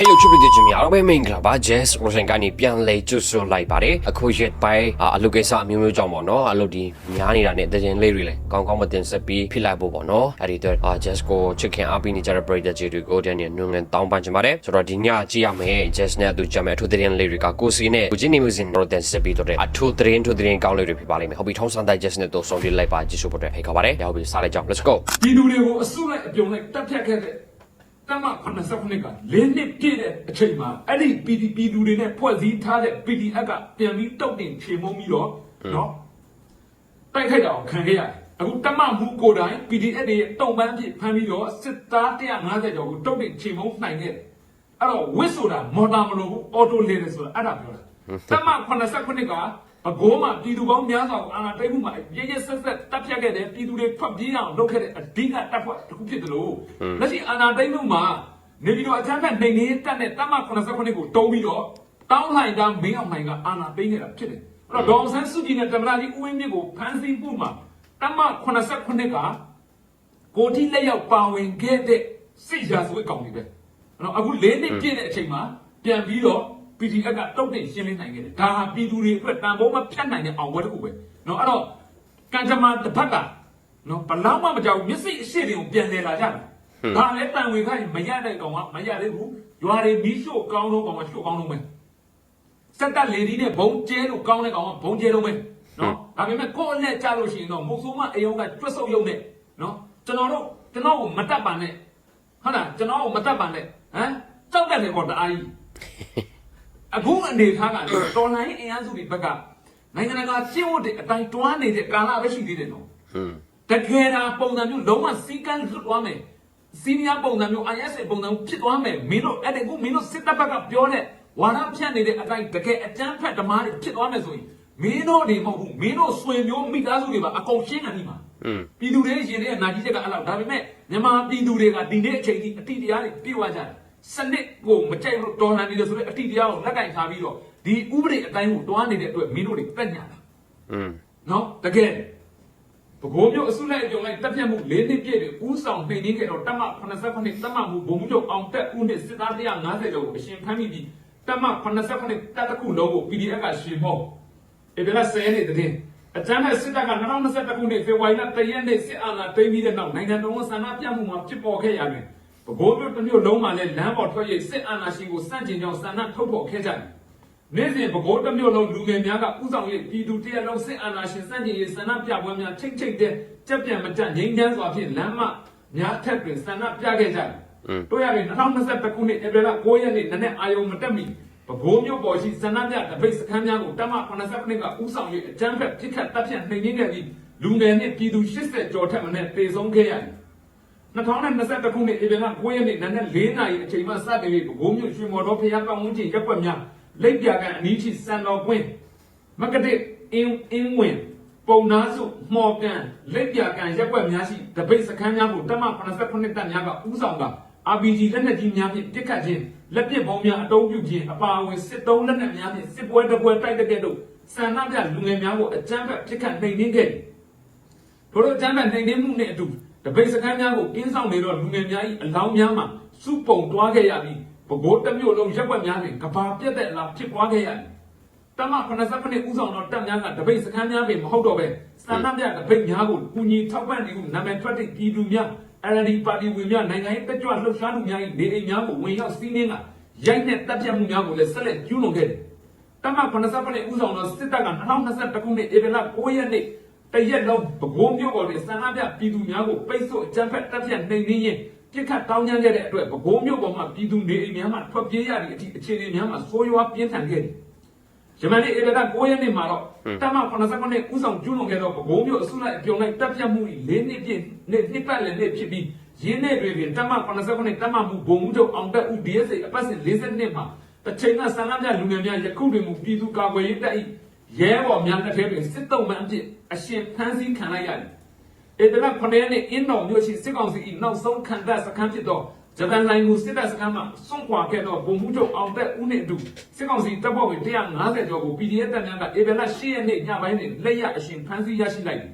ဟဲ့လို့ချစ်ပြည်သူများအားလုံးပဲမင်္ဂလာပါ Jazz Roshan ကနေပြန်လဲကျွတ်ဆွလိုက်ပါတယ်အခုရက်ပိုင်းအာအလုပ်ကိစ္စအမျိုးမျိုးကြောင့်ပေါ့နော်အလုပ်ဒီများနေတာနဲ့တကြင်လေးတွေလည်းကောင်းကောင်းမတင်ဆက်ပြီးဖြစ်လိုက်ဖို့ပေါ့နော်အဲ့ဒီတော့အာ Jazz ကိုချစ်ခင်အားပေးနေကြတဲ့ပရိသတ်ကြီးတွေကိုတန်းနေနုံငန်တောင်းပန်ချင်ပါတယ်ဆိုတော့ဒီညကြည့်ရမယ် Jazz နဲ့အတူကြမယ်အထူးသတင်းလေးတွေကကိုစီနဲ့ကိုချင်းနေမျိုးစင်တော့တင်ဆက်ပြီးတော့အထူးသတင်းထူးသတင်းကောင်းလေးတွေဖြစ်ပါလိမ့်မယ်ဟုတ်ပြီထုံးစံတိုင်း Jazz နဲ့တော့ဆောင်ပြလိုက်ပါကြည့်ရှုဖို့အတွက်ဖိတ်ခေါ်ပါတယ်ရောက်ပြီစလိုက်ကြအောင် let's go ပြည်သူတွေကိုအစုလိုက်အပြုံလိုက်တပ်ဖြတ်ခဲ့တဲ့ တမ89ကလေးနှစ်ပြည့်တဲ့အချိန်မှာအဲ့ဒီ PD ပြည်သူတွေနဲ့ဖွဲ့စည်းထားတဲ့ PDF ကပြန်ပြီးတုတ်တင်ချေမုံပြီးတော့နော်တိုက်ခိုက်တာကိုခံခဲ့ရတယ်အခုတမမှုကိုယ်တိုင် PDF တွေရဲ့တုံပန်းဖြစ်ဖမ်းပြီးတော့စစ်သား150ကျော်ကိုတုတ်တင်ချေမုံနိုင်ခဲ့တယ်အဲ့တော့ဝစ်ဆိုတာမော်တာမလို့ဘူးအော်တိုလေတယ်ဆိုတာအဲ့ဒါပြောတာတမ89က အကိုးမှာပြည်သူပေါင်းများစွာကိုအာဏာသိမ်းမှုမှာရရဆက်ဆက်တပ်ဖြတ်ခဲ့တယ်ပြည်သူတွေဖတ်ပြေးအောင်လုပ်ခဲ့တဲ့အဓိကတပ်ဖွဲ့တစ်ခုဖြစ်တယ်လို့လက်ရှိအာဏာသိမ်းမှုမှာနေပြည်တော်အချမ်းဖက်နေနေတက်တဲ့တမ89ကိုတုံးပြီးတော့တောင်းလိုက်တာမင်းအောင်နိုင်ကအာဏာသိမ်းခဲ့တာဖြစ်တယ်အဲ့တော့ဒေါအောင်ဆန်းစုကြည်နဲ့တမလာကြီးဦးဝင်းမြင့်ကိုဖမ်းဆီးမှုမှာတမ89ကကိုတိလက်ရောက်ပါဝင်ခဲ့တဲ့စိတ်ရာဇဝတ်ကောင်တွေပဲအဲ့တော့အခု၄နှစ်ပြည့်တဲ့အချိန်မှာပြန်ပြီးတော့ PDF ကတုတ်တင်ရှင်းလင်းနိုင်ခဲ့တယ်ဒါဟာပြည်သူတွေအတွက်တန်ဖိုးမဖြတ်နိုင်တဲ့အောင်ပွဲတစ်ခုပဲเนาะအဲ့တော့ကံကြမ္မာတစ်ဖက်ကเนาะဘလောက်မှမကြောက်ဘူးမျက်စိအရှိတွေကိုပြန်လဲလာကြတယ်ဒါလည်းတန်ဝေခိုင်းမရတဲ့ကောင်ကမရသေးဘူးရွာတွေမီးရှို့ကောင်းတော့ကောင်ကရှို့ကောင်းတော့မယ်စက်တက်လေဒီနဲ့ဘုံကျဲလို့ကောင်းတဲ့ကောင်ကဘုံကျဲတော့မယ်เนาะဒါပေမဲ့ကိုယ့်အလက်ကြလို့ရှိရင်တော့မုတ်ဆိုးမအယုံကကျွတ်ဆုပ်ရုံနဲ့เนาะကျွန်တော်တို့ကျွန်တော်ကိုမတက်ပါနဲ့ဟုတ်လားကျွန်တော်ကိုမတက်ပါနဲ့ဟမ်ကြောက်တယ်ကောတအားကြီး အခုအနေထားကလည်းတော်လိုင်းအင်အားစုတွေဘက်ကနိုင်ငံတကာကျင့်ဝတ်တွေအတိုင်းတွားနေတဲ့ကာလပဲရှိသေးတယ်နော်ဟွန်းတကယ်ဒါပုံစံမျိုးလုံးဝစီကန်းလွတ်သွားမယ်စီနီယာပုံစံမျိုး IS ပုံစံဖြစ်သွားမယ်မင်းတို့အဲ့ဒီကူမင်းတို့စစ်တပ်ဘက်ကပြောတဲ့ဝါဒဖြန့်နေတဲ့အတိုင်းတကယ်အကြမ်းဖက်ဓမ္မတွေဖြစ်သွားမယ်ဆိုရင်မင်းတို့တွေမဟုတ်ဘူးမင်းတို့ဆွေမျိုးမိသားစုတွေပါအကုန်ရှင်းကန်ပြီမှာဟွန်းပြည်သူတွေရင်ထဲနာကြီးချက်ကအဲ့လောက်ဒါပေမဲ့မြန်မာပြည်သူတွေကဒီနေ့အချိန်ကြီးအတိတရားတွေပြေဝကြတယ် စနစ်ကိုမကြိုက်လို့တော်လှန်နေတယ်ဆိုတဲ့အတိတရားကိုလက်ကင်ထားပြီးတော့ဒီဥပဒေအတိုင်းကိုတွားနေတဲ့အတွက်မင်းတို့တွေတက်ညာတာဟွန်းနော်တကယ်ဘကိုးမျိုးအစုလိုက်အပြုံလိုက်တက်ပြတ်မှု၄နှစ်ပြည့်တွေဥဆောင်နှိမ်နှင်းခဲ့တော့တမ89တမမှုဘုံမှုချုပ်အောင်တက်ဦးနဲ့စစ်သား150ကျော်ကိုအရှင်ဖမ်းမိပြီးတမ89တက်တစ်ခုလုံးကို PDF ကရှင်ဖို့ေဗလာဆယ်နေတဲ့တဲ့အတန်းနဲ့စစ်တပ်က2021ခုနှစ်ဖေဖော်ဝါရီလတရက်နေ့စစ်အာဏာသိမ်းပြီးတဲ့နောက်နိုင်ငံတော်ဆန္ဒပြမှုမှာဖြစ်ပေါ်ခဲ့ရတယ်။ ဘကိုးမျိုးတစ်မျိုးလုံးမှာလည်းလမ်းပေါ်ထွက်ရစစ်အာဏာရှင်ကိုစန့်ကျင်ကြောင်းဆန္ဒထုတ်ဖော်ခဲ့ကြတယ်။နေ့စဉ်ဘကိုးတစ်မျိုးလုံးလူငယ်များကဥဆောင်ရေးပြည်သူတရက်လုံးစစ်အာဏာရှင်စန့်ကျင်ရေးဆန္ဒပြပွဲများထိတ်ထိတ်တဲ့ကြက်ပြန်မတက်ငြိမ်းချမ်းစွာဖြင့်လမ်းမများထက်တွင်ဆန္ဒပြခဲ့ကြတယ်။တို့ရတယ်2021ခုနှစ်ဧပြီလ9ရက်နေ့နနက်အာယုံမတက်မီပဲခူးမြို့ပေါ်ရှိဇန္နပြတပိတ်စခန်းများကိုတမ89ကဥဆောင်၍အကြမ်းဖက်ပြစ်ခတ်တပ်ဖြတ်နှိမ်နင်းခဲ့ပြီးလူငယ်နှင့်ပြည်သူ80ကျော်ထက်မနည်းတေဆုံးခဲ့ရတယ်။ 2021ခုနှစ်ဧပြီလ9ရက်နေ့နနက်4နာရီအချိန်မှစတင်ပြီးပဲခူးမြို့ရွှေမော်တော်ဖျားပတ်ဝန်းကျင်ရပ်ကွက်များလက်ပြကန်အနီးထိစံတော်ကွင်းမကတစ်အင်းအင်းဝင်ပုံနာစုမှော်ကန်လက်ပြကန်ရပ်ကွက်များရှိတပိတ်စခန်းများကိုတမ89တပ်များကဥဆောင်က RPG လက်နက်ကြီးများဖြင့်ပစ်ခတ်ခြင်းလက်ပစ်ဗုံးများအတုံးပြုခြင်းအပါအဝင်စစ်တုံးလက်နက်များဖြင့်စစ်ပွဲတစ်ပွဲတိုက်တဲ့ကဲ့သို့ဆန္ဒပြလူငယ်များကိုအကြမ်းဖက်ပစ်ခတ်နှိမ်နင်းခဲ့သည်ထို့သောအကြမ်းဖက်နှိမ်နင်းမှုနှင့်အတူ တပိတ်စခန်းများကိုကင်းဆောင်နေသောလူငယ်များ၏အလောင်းများမှစုပုံတွားခဲ့ရပြီးပဲခူးတစ်မျိုးလုံးရက်ွက်များတွင်ကဘာပြက်တဲ့အလားဖြစ်ပွားခဲ့ရသည်တမ89ဦးဆောင်သောတပ်များကတပိတ်စခန်းများပင်မဟုတ်တော့ပဲစန္ဒပြတပိတ်များကိုကူညီထောက်ပံ့နေဟုနာမည်ထွက်တဲ့ပြည်သူများ LND ပါတီဝင်များနိုင်ငံရေးတက်ကြွလှုပ်ရှားမှုများ၏နေအိမ်များကိုဝင်ရောက်စီးနင်းကရိုက်နှက်တပ်ဖြတ်မှုများကိုလည်းဆက်လက်ကျူးလွန်ခဲ့တယ်။တမ89ဦးဆောင်သောစစ်တပ်က2021ခုနှစ်ဧပြီလ9ရက်နေ့ တရက်လုံးပဲခူးမြို့ပေါ်တွင်စန္ဒပြပြည်သူများကိုပိတ်ဆို့အကြမ်းဖက်တပ်ဖြတ်နှိမ်နင်းရင်းပြစ်ခတ်တောင်းကျမ်းခဲ့တဲ့အတွက်ပဲခူးမြို့ပေါ်မှာပြည်သူနေအိမ်များမှထွက်ပြေးရသည့်အထိအခြေအနေများမှာဆိုးရွားပြင်းထန်ခဲ့တယ်။ဂျမန်နီဧပြီလ9ရက်နေ့မှာတော့တမ89ဦးဆောင်ကျူးလွန်ခဲ့သောဗဘိုးမျိုးအစုလိုက်အပြုံလိုက်တပ်ဖြတ်မှု၄နှစ်ပြည့်နှစ်နှစ်ပတ်လည်နှစ်ဖြစ်ပြီးရင်းနှစ်တွေတွင်တမ89တမမှုဘုံမှုချုပ်အောင်တက်ဦး DSA အပတ်စဉ်42မှာတစ်ချိန်ကဆန္ဒပြလူငယ်များယခုတွင်မူပြည်သူကာကွယ်ရေးတပ်၏ ရဲဘော်များလက်ထဲတွင်စစ်တုံးမှန်အဖြစ်အရှင်ဖမ်းဆီးခံလိုက်ရသည်ဧပြီလ9ရက်နေ့အင်းတော်မြို့ရှိစစ်ကောင်စီ၏နောက်ဆုံးခံတပ်စခန်းဖြစ်သောဂျပန်လိုင်ကိုစစ်တပ်စခန်းမှစွန့်ခွာခဲ့သောဗိုလ်မှူးချုပ်အောင်သက်ဦးနှင့်အတူစစ်ကောင်စီတပ်ဖွဲ့ဝင်150ကျော်ကို PDF တပ်များကဧပြီလ10ရက်နေ့ညပိုင်းတွင်လက်ရအရှင်ဖမ်းဆီးရရှိလိုက်သည်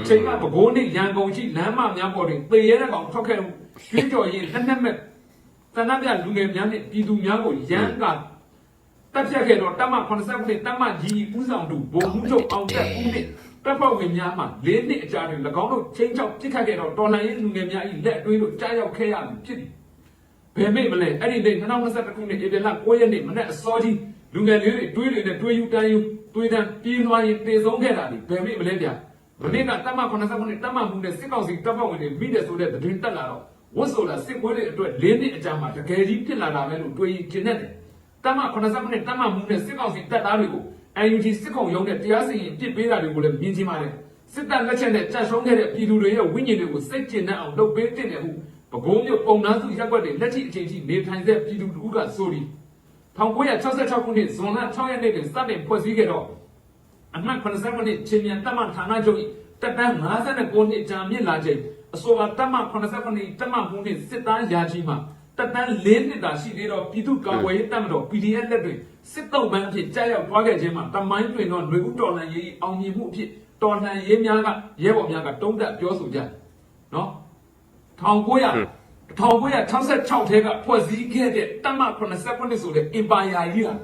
အချိန်ကပဲခူးနှင့်ရန်ကုန်ရှိလမ်းမများပေါ်တွင်သေရဲတဲ့ကောင်ထွက်ခဲ့မှုကျွေးကြော်ရင်လက်နက်မဲ့တဏှပြလူငယ်များနဲ့ပြည်သူများကိုရန်က တက်ဖြတ်ခဲ့တော့တမ89တမကြီးဦးဆောင်သူဘုံမှုချုပ်အောင်တက်ဦးနဲ့တပ်ဖွဲ့ဝင်များမှ၄နှစ်အကြာတွင်၎င်းတို့ချင်းချောက်ပြစ်ခတ်ခဲ့တော့တော်လှန်ရေးလူငယ်များ၏လက်အတွင်းတို့ကြားရောက်ခဲ့ရမည်ဖြစ်သည်ဘယ်မိတ်မလဲအဲ့ဒီနေ့2021ခုနှစ်ဧပြီလ9ရက်နေ့မနေ့အစောကြီးလူငယ်လေးတွေတွေးတွေနဲ့တွေးယူတန်းယူတွေးတန်းပြေးသွားရင်တေဆုံးခဲ့တာဒီဘယ်မိတ်မလဲဗျာမနေ့ကတမ89တမမှုနဲ့စစ်ကောင်စီတပ်ဖွဲ့ဝင်တွေမိတယ်ဆိုတဲ့သတင်းတက်လာတော့ဝတ်ဆိုလာစစ်ပွဲတွေအတွက်၄နှစ်အကြာမှာတကယ်ကြီးဖြစ်လာတာပဲလို့တွေးရင်ကျင်တဲ့တယ် တမ89တမမှုနဲ့စစ်ကောင်စီတပ်သားတွေကို UNG စစ်ကောင်ရုံးနဲ့တရားစီရင်ပြစ်ပေးတာတွေကိုလည်းမြင်ချင်ပါတယ်စစ်တပ်လက်ချက်နဲ့ကြန့်ဆုံးခဲ့တဲ့ပြည်သူတွေရဲ့ဝိညာဉ်တွေကိုစိတ်ကျဉ်နဲ့အောင်လုပ်ပေးတဲ့တယ်ဟုပကုံးမျိုးပုံနှန်းစုရက်ွက်တွေလက်ရှိအချိန်ထိနေထိုင်တဲ့ပြည်သူတို့ကဆိုပြီး1966ခုနှစ်ဇွန်လ6ရက်နေ့တွင်စတင်ဖွဲ့စည်းခဲ့တော့အမှတ်89နှစ်ချင်းမြန်တမဌာနချုပ်၏တက်တန်း59နှစ်ကြာမြင့်လာချိန်အဆိုပါတမ89တမမှုနှင့်စစ်သားရာချီမှာ တက်တန်း၄နှစ်သာရှိသေးတော့ပြည်သူ့ကာကွယ်ရေးတပ်မတော် PDF လက်တွေစစ်တုံးပန်းအဖြစ်ကြားရောက်သွားခဲ့ခြင်းမှာတမိုင်းတွင်တော့ຫນွေဦးတော်လှန်ရေးအောင်မြင်မှုအဖြစ်တော်လှန်ရေးများကရဲဘော်များကတုံးတက်ပြောဆိုကြတယ်နော်1900 1966ထဲကဖွဲ့စည်းခဲ့တဲ့တပ်မ89ဆိုတဲ့ Empire ကြီးဟာ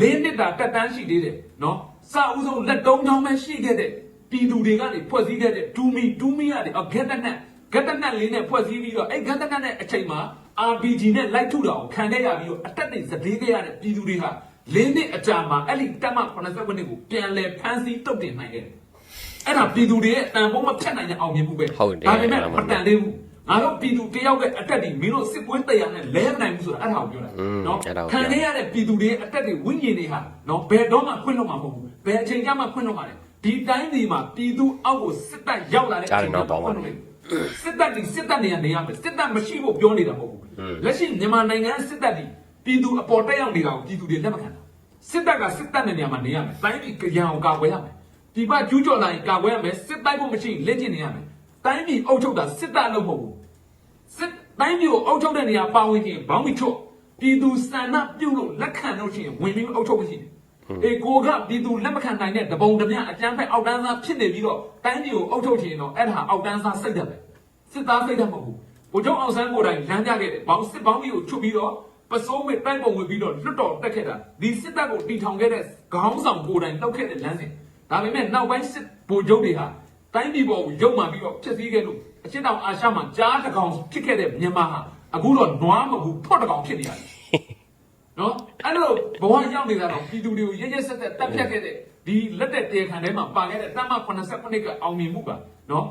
လေးနှစ်တာတက်တန်းရှိသေးတယ်နော်စအဦးဆုံးလက်တုံးချောင်းပဲရှိခဲ့တဲ့ပြည်သူတွေကနေဖွဲ့စည်းခဲ့တဲ့ဒူမီဒူမီကနေအဂက်တနက်ဂက်တနက်လေးနဲ့ဖွဲ့စည်းပြီးတော့အဲ့ဂက်တနက်နဲ့အချိန်မှာ RPG နဲ့လိုက်ထုတာကိုခံခဲ့ရပြီးတော့အတက်တွေစတေးခဲ့ရတဲ့ပြည်သူတွေဟာလေးနှစ်အကြာမှာအဲ့ဒီတက်မ89ကိုပြန်လဲဖမ်းဆီးတုတ်တင်နိုင်ခဲ့တယ်အဲ့ဒါပြည်သူတွေရဲ့တန်ဖိုးမဖြတ်နိုင်တဲ့အောင်မြင်မှုပဲဟုတ်တယ်ဒါပေမဲ့မတန်သေးဘူးငါတို့ပြည်သူတယောက်ရဲ့အတက်တွေမင်းတို့စစ်ပွဲတရားနဲ့လဲမနိုင်ဘူးဆိုတာအဲ့ဒါကိုပြောတာอืมနော်အဲ့ဒါကိုခံပြောခဲ့ရတဲ့ပြည်သူတွေရဲ့အတက်တွေဝိညာဉ်တွေဟာနော်ဘယ်တော့မှခွင့်လို့မှာမဟုတ်ဘူးဘယ်အချိန်ကျမှခွင့်လို့မှာလဲဒီတိုင်းဒီမှာပြည်သူအောက်ကိုစစ်တပ်ရောက်လာတဲ့အကြားတယ်ချိန်နော်ပေါင်းပါခွင့်လို့မယ် စစ်တပ်ဒီစစ်တပ်နေရနေရမယ်စစ်တပ်မရှိဖို့ပြောနေတာမဟုတ်ဘူးလက်ရှိမြန်မာနိုင်ငံစစ်တပ်ဒီပြည်သူအပေါ်တက်ရောက်နေတာကိုပြည်သူတွေလက်မခံတာစစ်တပ်ကစစ်တပ်နဲ့နေရာမှာနေရမယ်တိုင်းပြည်ကြံအောင်ကာကွယ်ရမယ်ဒီပကျူးကျော်လာရင်ကာကွယ်ရမယ်စစ်တိုက်ဖို့မရှိရင်လက်ကျင်နေရမယ်တိုင်းပြည်အုပ်ချုပ်တာစစ်တပ်လို့မဟုတ်ဘူးစစ်တိုင်းပြည်ကိုအုပ်ချုပ်တဲ့နေရာပါဝင်ခြင်းဘောင်းမီချွတ်ပြည်သူစံနာပြုတ်လို့လက်ခံလို့ရှိရင်ဝင်ပြီးအုပ်ချုပ်မရှိတယ်။ အေကိုကပြည်သူလက်မခံနိုင်တဲ့တပုံတပြအကျန်းဖက်အောက်တန်းသားဖြစ်နေပြီးတော့တိုင်းပြည်ကိုအုပ်ချုပ်ချင်တော့အဲ့ဒါအောက်တန်းသားစိတ်တယ်ပဲ။စစ်သားစိတ်တယ်မဟုတ်ဘူး။ဘုချုပ်အောင်ဆန်းကိုယ်တိုင်လမ်းပြခဲ့တယ်။ဘောင်းစစ်ဘောင်းကြီးကိုချုပ်ပြီးတော့ပစိုးမဲ့တိုက်ပုံဝင်ပြီးတော့လွတ်တော်တက်ခဲ့တာဒီစစ်တပ်ကိုတီထောင်ခဲ့တဲ့ခေါင်းဆောင်ကိုယ်တိုင်တောက်ခဲ့တဲ့လမ်းစဉ်ဒါပေမဲ့နောက်ပိုင်းစစ်ဘုချုပ်တွေဟာတိုင်းပြည်ပေါ်ကိုရုပ်မှန်ပြီးတော့ဖြစ်စည်းခဲ့လို့အရှင်းတောင်အာရှမှာကြားတစ်ကောင်ဖြစ်ခဲ့တဲ့မြန်မာဟာအခုတော့နွားမဟုတ်ဘူးဖွတ်တစ်ကောင်ဖြစ်နေရတယ် နော်အဲ့လိုဘဝရောက်နေတာတော့ပြည်သူတွေကိုရရဆက်ဆက်တက်ဖြတ်ခဲ့တဲ့ဒီလက်တဲ့တေခံထဲမှာပါခဲ့တဲ့တမ89ကအောင်မြင်မှုကနော်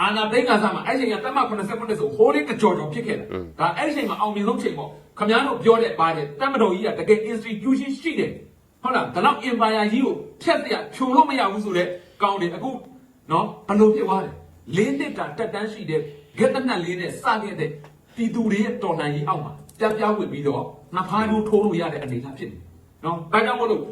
အာနာသိန်းကစားမှာအဲ့ချိန်ကတမ89ဆိုဟိုးလေးကကြော်ကြော်ဖြစ်ခဲ့တာဒါအဲ့ချိန်မှာအောင်မြင်ဆုံးချိန်ပေါ့ခမည်းတော်ပြောတဲ့ပါတယ်တမတော်ကြီးကတကယ် institution ရှိတယ်ဟုတ်လားဒါတော့ empire ကြီးကိုဖြတ်ပြဖြုံလို့မရဘူးဆိုတော့ကောင်းတယ်အခုနော်ဘယ်လိုဖြစ်သွားလဲလေးနှစ်တာတက်တန်းရှိတဲ့ဂက်တနက်လေးနဲ့စခဲ့တဲ့ပြည်သူတွေရဲ့တော်လှန်ရေးအောက်မှာပြပြဝင်ပြီးတော့ နှစ်ဖားရိုးထိုးလို့ရတဲ့အနေအထားဖြစ်နေနော်ဒါကြောင့်မလို့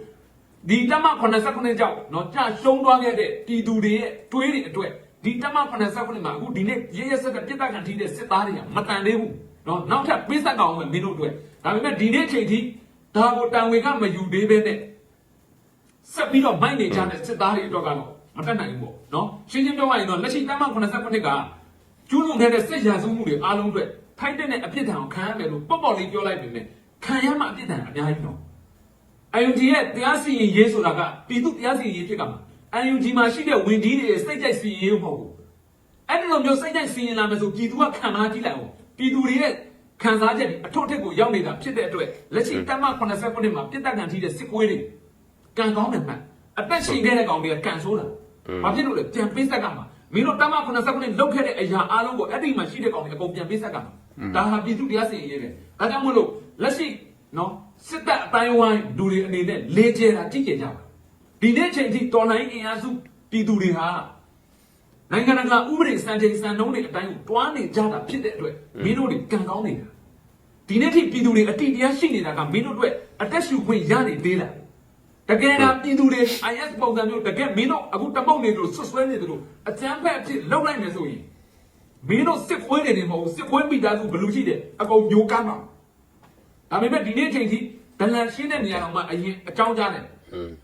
ဒီတမ89ကြောင့်နော်ကြာရှုံးသွားခဲ့တဲ့တီသူတွေရဲ့တွေးတွေအတွက်ဒီတမ89မှာအခုဒီနေ့ရရဆက်ကပြစ်တက်ခံထိတဲ့စစ်သားတွေကမတန်သေးဘူးနော်နောက်ထပ်ပေးဆက်ကောင်မယ်မင်းတို့အတွက်ဒါပေမဲ့ဒီနေ့ချိန်ထိဒါကိုတန်ဝေကမယူသေးပဲနဲ့ဆက်ပြီးတော့မိုက်နေကြတဲ့စစ်သားတွေအတွက်ကတော့မတတ်နိုင်ဘူးပေါ့နော်ရှင်းရှင်းပြောရရင်တော့လက်ရှိတမ89ကကျူးလွန်ခဲ့တဲ့စစ်ရာဇဝမှုတွေအားလုံးအတွက်ထိုက်တဲ့အပြစ်ဒဏ်ကိုခံရမယ်လို့ပေါ့ပေါ့လေးပြောလိုက်ပေမဲ့ ခံရမှအပြစ်ဒဏ်အများကြီးတော့ UNG ရဲ့တရားစီရင်ရေးဆိုတာကပြည်သူတရားစီရင်ရေးဖြစ်ကမှာ UNG မှာရှိတဲ့ဝန်ကြီးတွေရဲ့စိတ်ကြိုက်စီရင်ရေးမဟုတ်ဘူးအဲ့ဒီလိုမျိုးစိတ်ကြိုက်စီရင်လာမယ်ဆိုပြည်သူကခံစားကြည့်လိုက်အောင်ပြည်သူတွေရဲ့ခံစားချက်တွေအထွတ်အထိပ်ကိုရောက်နေတာဖြစ်တဲ့အတွက်လက်ရှိတမ89ခုနှစ်မှာပြစ်တက်ကန်ထိတဲ့စစ်ကွေးတွေကံကောင်းတယ်မှန်အသက်ရှင်ခဲ့တဲ့ကောင်တွေကကံဆိုးတာဘာဖြစ်လို့လဲပြန်ပေးဆက်ကမှာမင်းတို့တမ89ခုနှစ်လောက်ခဲ့တဲ့အရာအားလုံးကိုအဲ့ဒီမှာရှိတဲ့ကောင်တွေအကုန်ပြန်ပေးဆက်ကမှာဒါဟာပြည်သူတရားစီရင်ရေးပဲဒါကြောင့်မို့လို့ လက်ရှိနော်စစ်တပ်အတိုင်းဝိုင်းလူတွေအနေနဲ့လေကျဲတာကြည့်ကြကြပါဒီနေ့ချိန်ထိတော်လိုင်းအင်အားစုပြည်သူတွေဟာနိုင်ငံတကာဥပဒေစံချိန်စံနှုန်းတွေအတိုင်းကိုတွားနေကြတာဖြစ်တဲ့အတွက်မင်းတို့တွေကံကောင်းနေတာဒီနေ့ထိပြည်သူတွေအတိတရားရှိနေတာကမင်းတို့အတွက်အသက်ရှူခွင့်ရနေသေးလားတကယ်တော့ပြည်သူတွေ IS ပုံစံမျိုးတကယ်မင်းတို့အခုတပုတ်နေတို့ဆွဆွဲနေတို့အကြမ်းဖက်အဖြစ်လောက်လိုက်မယ်ဆိုရင်မင်းတို့စစ်ခွေးတွေနေမဟုတ်ဘူးစစ်ခွေးမိသားစုဘယ်လိုရှိတယ်အကုန်ညိုကမ်းမှာ ဒါပေမဲ့ဒီနေ့ချိန်ထိဒလန်ရှင်းတဲ့နေရာတော့မှအရင်အကြောင်းကြားတယ်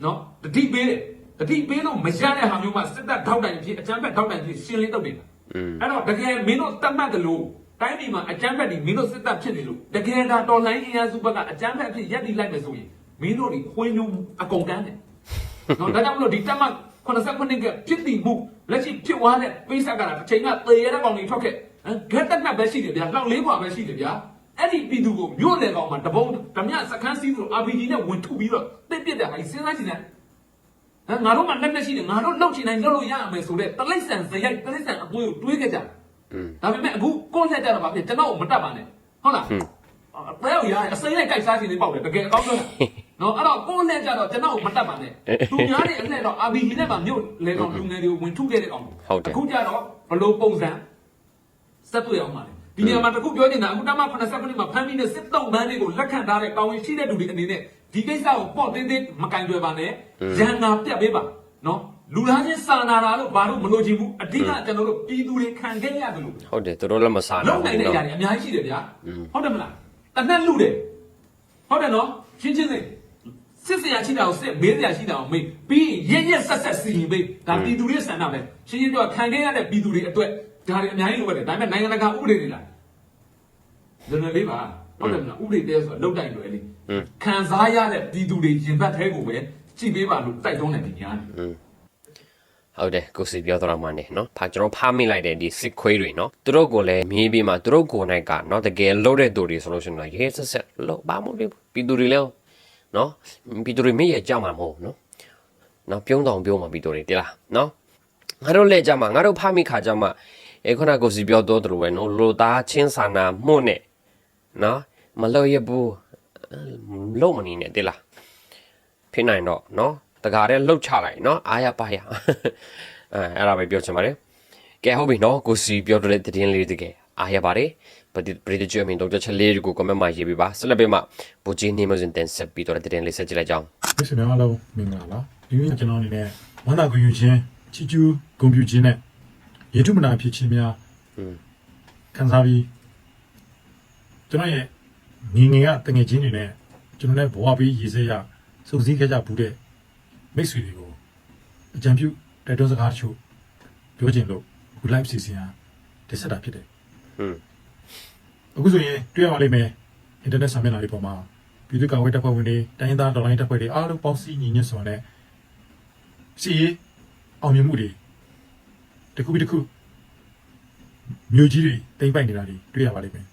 နော်တတိပေးတယ်တတိပေးလို့မရတဲ့ဟာမျိုးမှစစ်တပ်ထောက်တိုင်ဖြစ်အကြမ်းဖက်ထောက်တိုင်ဖြစ်ရှင်းလင်းတော့တယ် อืม အဲ့တော့တကယ်မင်းတို့တတ်မှတ်တယ်လို့ တိုင်းပြည်မှာအကြမ်းဖက်တွေမင်းတို့စစ်တပ်ဖြစ်နေလို့တကယ်ဒါတော်လိုင်းအင်အားစုဘက်ကအကြမ်းဖက်ဖြစ်ရက်တီလိုက်မယ်ဆိုရင်မင်းတို့တွေခွင်းလုံးအကုန်ကန်းတယ်နော်ဒါကြောင့်မလို့ဒီတက်မ89ကဖြစ်တည်မှုလက်ရှိဖြစ်သွားတဲ့ပိစက်ကတာတစ်ချိန်ကသေရတဲ့ကောင်တွေထွက်ခဲ့ဂက်တက်နတ်ပဲရှိတယ်ဗျာလောက်လေးกว่าပဲရှိတယ်ဗျာ အဲ့ဒီပြည်သူကိုမြို့နယ်ကောင်မှာတပုံဓမြစခန်းစီးသူ RPG နဲ့ဝင်ထုပြီးတော့တစ်ပစ်တဲ့ဟာကြီးစဉ်းစားကြည့်နေငါတို့မှလက်လက်ရှိတယ်ငါတို့လောက်ချင်တိုင်းလောက်လို့ရအောင်ပဲဆိုတော့တလိษံဇရိုက်တလိษံအပွေးကိုတွေးခဲ့ကြဒါပေမဲ့အခုကိုယ်ဆက်ကြတော့ပါဖြစ်ကျွန်တော်မတတ်ပါနဲ့ဟုတ်လားပဲရအစိမ့်နဲ့ကြိုက်စားစီနေပေါက်တယ်တကယ်အကောင်းဆုံးနော်အဲ့တော့ကိုယ်နဲ့ကြတော့ကျွန်တော်မတတ်ပါနဲ့သူများတွေအနဲ့တော့ RPG နဲ့မှမြို့လေကောင်လူငယ်တွေကိုဝင်ထုခဲ့တဲ့ကောင်အခုကြတော့ဘလို့ပုံစံစက်တွေ့အောင်ပါလေ ဒီနေရာမှာတခုပြောနေတာအခုတမ89မှာဖမ်းမိတဲ့စစ်တုံးဘန်းတွေကိုလက်ခံထားတဲ့တာဝန်ရှိတဲ့လူတွေအနေနဲ့ဒီကိစ္စကိုပေါ့တင်းတင်းမကင်ကြွယ်ပါနဲ့ရန်နာပြတ်ပေးပါနော်လူသားချင်းစာနာတာလို့ဘာလို့မလို့ချင်ဘူးအဓိကကျွန်တော်တို့ပြည်သူတွေခံခဲ့ရတယ်လို့ဟုတ်တယ်သူတို့လည်းမစာနာဘူးလောက်နိုင်တဲ့အရာတွေအများကြီးရှိတယ်ဗျာဟုတ်တယ်မလားတနက်လူတယ်ဟုတ်တယ်နော်ရှင်းချင်းစိစစ်စရာရှိတာကိုစစ်မေးစရာရှိတာကိုမေးပြီးရင်ရက်ရက်ဆက်ဆက်စီရင်ပေးဒါပြည်သူတွေဆန္ဒပဲရှင်းရှင်းပြောခံခဲ့ရတဲ့ပြည်သူတွေအတွက် ဒါတွေအများကြီးလိုပဲဒါပေမဲ့နိုင်ငံတကာဥပဒေတွေလားလွယ်လွယ်လေးပါတော့တယ်မလားဥပဒေတဲဆိုအလုပ်တိုင်းလွယ်လေးခံစားရတဲ့ပြည်သူတွေရင်ဘတ်သေးကိုပဲကြည့်ပေးပါလို့တိုက်တွန်းနေတယ်ညာဟုတ်တယ်ကိုစီပြောတော့မှနေနော်။ဖာကျွန်တော်ဖားမိလိုက်တဲ့ဒီစစ်ခွေးတွေနော်။သူတို့ကိုလည်းမြေးပြီးမှသူတို့ကိုယ်နိုင်ကနော်တကယ်လှုပ်တဲ့သူတွေဆိုလို့ရှိရင်လည်းရဲဆက်ဆက်လှုပ်ပါမို့ပြီးသူတွေလည်းနော်ပြီးသူတွေမိရကြမှာမဟုတ်နော်။နော်ပြုံးတောင်ပြုံးမှာပြီးသူတွေတလားနော်။ငါတို့လက်ကြမှာငါတို့ဖားမိခါကြမှာ အဲခုနကိုစီပြောတော့တို့ပဲနော်လူသားချင်းစာနာမှုနဲ့နော်မလို့ရဘူးလို့မနေနဲ့တိလားဖြစ်နိုင်တော့နော်တကားတဲ့လှုပ်ချလိုက်နော်အားရပါရအဲအဲ့ဒါပဲပြောချင်ပါတယ်ကဲဟုတ်ပြီနော်ကိုစီပြောတဲ့သတင်းလေးတကယ်အားရပါတယ်ပဒီပရိဒီဂျူအမင်ဒေါက်တာချလေးကို comment မှာရေးပေးပါဆက်လက်ပြီးမှဘူဂျီနေမစင်တင်ဆက်ပြီးတော့သတင်းလေးဆက်ကြည့်လိုက်ကြအောင်ဖြစ်စင်များအားလုံးမင်္ဂလာပါဒီနေ့ကျွန်တော်အနေနဲ့ဝမ်းသာဂုဏ်ယူခြင်းချီးကျူးဂုဏ်ပြုခြင်းနဲ့ ယေထုမနာဖြစ်ခြင်းများခံစားပြီးကျွန်တော်ရဲ့ငငယ်ကတငယ်ချင်းတွေနဲ့ကျွန်တော်နဲ့ဘဝပြီးရေးစဲရစုစည်းခဲ့ကြဘူးတဲ့မိတ်ဆွေတွေကိုအကြံပြုတိုက်တွန်းစကားတချို့ပြောချင်လို့အခု live စီစဉ်ရတက်ဆက်တာဖြစ်တယ်ဟွန်းအခုဆိုရင်တွေ့ရပါလိမ့်မယ်အင်တာနက်ဆာမျက်နှာလေးပေါ်မှာပြည်သူ့ကာကွယ်တပ်ဖွဲ့ဝင်တွေတိုင်းရင်းသားဒေါ်လာရင်းတပ်ဖွဲ့တွေအားလုံးပေါင်းစည်းညီညွတ်စွာနဲ့စီရေးအောင်မြင်မှုတွေ တစ်ခုပြီးတစ်ခုမြို့ကြီးတွေတိမ့်ပိုက်နေတာတွေတွေ့ရပါလိမ့်မယ်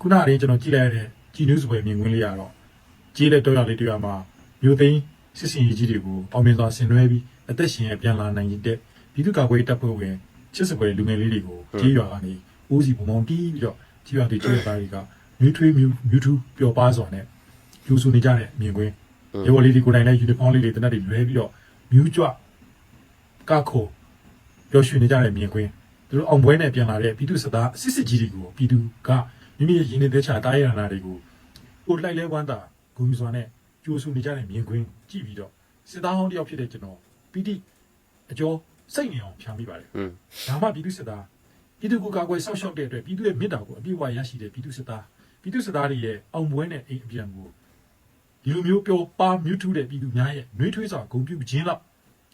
ခုနကလေးကျွန်တော်ကြည့်လိုက်ရတဲ့ကြည်နူးစွယ်မြင်ကွင်းလေးရတော့ကြီးတဲ့တော့ရလေးတွေ့ရမှာမြို့သိမ်းစစ်စင်ရေးကြီးတွေကိုအောင်မြင်စွာဆင်နွှဲပြီးအသက်ရှင်ရပြန်လာနိုင်တဲ့ပြည်သူ့ကာကွယ်တပ်ဖွဲ့ဝင်ချစ်စပွဲလူငယ်လေးတွေကိုကြီးရွာကနေဦးစီပုံပေါင်းပြီးပြီးတော့ကြီးရွာတွေကြီးရွာသားတွေကမြူထွေးမြူမြူထူးပျော်ပါစွာနဲ့ကျူဆူနေကြတဲ့မြင်ကွင်းရေဝလေးတွေကိုယ်တိုင်နဲ့ယူနီဖောင်းလေးတွေတနက်တွေလွဲပြီးတော့မြူးကြွကခို ပျော်ရွှင်နေကြတဲ့မြင်ကွင်းသူတို့အောင်ပွဲနဲ့ပြန်လာတဲ့ပြည်သူစစ်သားစစ်စစ်ကြီးတွေကိုပြည်သူကမိမိရဲ့ရင်းနေတဲ့ချာတားရနာတွေကိုကိုယ်လိုက်လဲဝမ်းသာဂုဏ်ယူစွာနဲ့ကျိုးဆူနေကြတဲ့မြင်ကွင်းကြည့်ပြီးတော့စစ်သားဟောင်းတယောက်ဖြစ်တဲ့ကျွန်တော်ပီတိအကျော်စိတ်နေအောင်ဖြာမိပါတယ်ဟွန်းဒါမှပြည်သူစစ်သားပြည်သူကိုကာကွယ်ဆောက်ရှောက်တဲ့အတွက်ပြည်သူရဲ့မေတ္တာကိုအပြည့်အဝရရှိတဲ့ပြည်သူစစ်သားပြည်သူစစ်သားတွေရဲ့အောင်ပွဲနဲ့အိမ်အပြန်ကိုဒီလိုမျိုးပျော်ပါမြူးထူးတဲ့ပြည်သူများရဲ့နှွေးထွေးစွာဂုဏ်ပြုခြင်းလောက်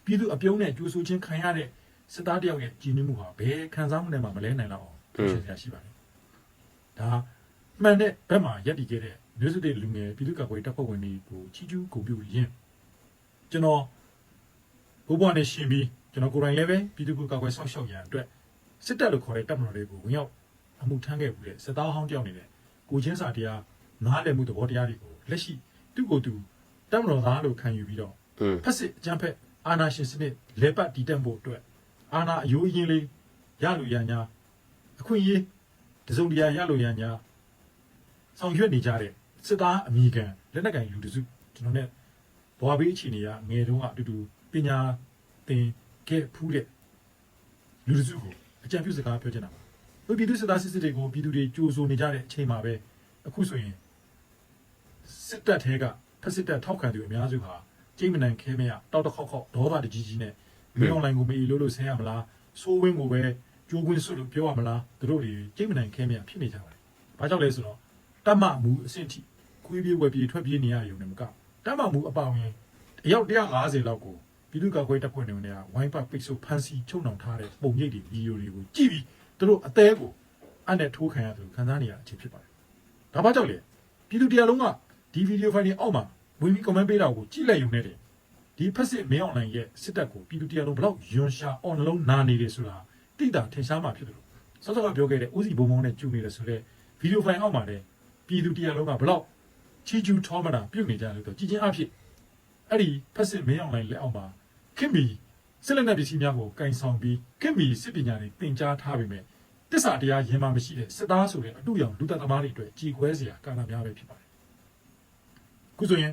ပြည်သူအပြုံးနဲ့ကြိုးဆိုခြင်းခံရတဲ့ စစ်သားတယောက်ရဲ့ကြည်နူးမှုဟာဘယ်ခံစားမှုနဲ့မှမလဲနိုင်တော့အောင်ဖြစ်ရရှိပါတယ်ဒါမှန်တဲ့ဘက်မှာရက်တည်ခဲ့တဲ့မျိုးစုတဲ့လူငယ်ပြည်သူ့ကာကွယ်တပ်ဖွဲ့ဝင်တွေကိုချီးကျူးဂုဏ်ပြုရင်းကျွန်တော်ဘိုးဘွားနဲ့ရှင်ပြီးကျွန်တော်ကိုယ်တိုင်လည်းပဲပြည်သူ့ကာကွယ်ဆောက်ရှောက်ရန်အတွက်စစ်တပ်လို့ခေါ်တဲ့တပ်မတော်တွေကိုဝင်ရောက်အမှုထမ်းခဲ့မှုတဲ့စစ်သားဟောင်းတယောက်အနေနဲ့ကိုချင်းစာတရားနားလည်မှုသဘောတရားတွေကိုလက်ရှိသူ့ကိုယ်သူတပ်မတော်သားလို့ခံယူပြီးတော့ဟွန်းဖက်စစ်အကြမ်းဖက်အာဏာရှင်စနစ်လဲပတ်တည်တက်ဖို့အတွက် အာဏာအယိုးအရင်လေးရလို့ရညာအခွင့်အရေးတစုံတရာရလို့ရညာဆောင်ရွက်နေကြတဲ့စစ်သားအမိခံလက်နက်ကင်လူတစုကျွန်တော်နဲ့ဘွာဘေးအခြေအနေကငယ်တုန်းကအတူတူပညာသင်ခဲ့ဖူးတဲ့လူတစုကိုအကြံပြုစကားပြောချင်တာပါ။ဒီပြည်သူစစ်သားစစ်စစ်တွေကိုပြည်သူတွေကြိုးဆိုနေကြတဲ့အချိန်မှာပဲအခုဆိုရင်စစ်တပ်ထဲကဖက်စစ်တပ်ထောက်ခံသူအများစုဟာကြိတ်မနန်ခဲမရတောက်တစ်ခေါက်ခေါက်ဒေါသတကြီးကြီးနဲ့ မင်းအွန်လိုင်းကိုမေးလို့လို့ဆင်းရမလားစိုးဝင်းကိုပဲကြိုးကွင်းစွတ်လို့ပြောရမလားသူတို့တွေကြိတ်မနန်ခဲမရဖြစ်နေကြပါတယ်။ဘာကြောင့်လဲဆိုတော့တတ်မှမူအဆင့်ထိခွေးပြေးဝက်ပြေးထွက်ပြေးနေရရုံနဲ့မကတတ်မှမူအပောင်ရင်အယောက်150လောက်ကိုပြည်သူ့ကာကွယ်တပ်ဖွဲ့တွေနဲ့ဝိုင်းပတ်ပိတ်ဆို့ဖမ်းဆီးချုပ်နှောင်ထားတဲ့ပုံရိပ်တွေဗီဒီယိုတွေကိုကြည့်ပြီးသူတို့အသေးကိုအနဲ့ထိုးခံရသူခံစားနေရတဲ့အချိန်ဖြစ်ပါတယ်ဒါဘာကြောင့်လဲပြည်သူတရားလုံးကဒီဗီဒီယိုဖိုင်တွေအောက်မှာဝင်ပြီး comment ပေးတာကိုကြည့်လိုက်ရုံနဲ့တည်း ဒီဖက်စစ်မင်းအောင်လှိုင်ရဲ့စစ်တပ်ကိုပြည်သူတရားလုံးဘလောက်ယွန်ရှာအော်နှလုံးနာနေတယ်ဆိုတာတိတာထင်ရှားမှာဖြစ်တယ်လို့စောစောကပြောခဲ့တဲ့ဦးစီဘုံဘုံနဲ့ကျူနေတယ်ဆိုတော့ဗီဒီယိုဖိုင်အောက်မှာလည်းပြည်သူတရားလုံးကဘလောက်ချီကျူထောမတာပြုတ်နေကြတယ်လို့ကြည်ချင်းအဖြစ်အဲ့ဒီဖက်စစ်မင်းအောင်လှိုင်လက်အောက်မှာခင်မီစစ်လက်နက်ပစ္စည်းများကိုကင်ဆောင်ပြီးခင်မီစစ်ပညာတွေတင် जा ထားပေမဲ့တစ္ဆာတရားရင်မှမရှိတဲ့စစ်သားဆိုတဲ့အတူရောင်လူသက်သမားတွေအတွက်ကြည်ခွဲစရာကာလများပဲဖြစ်ပါတယ်။ခုဆိုရင်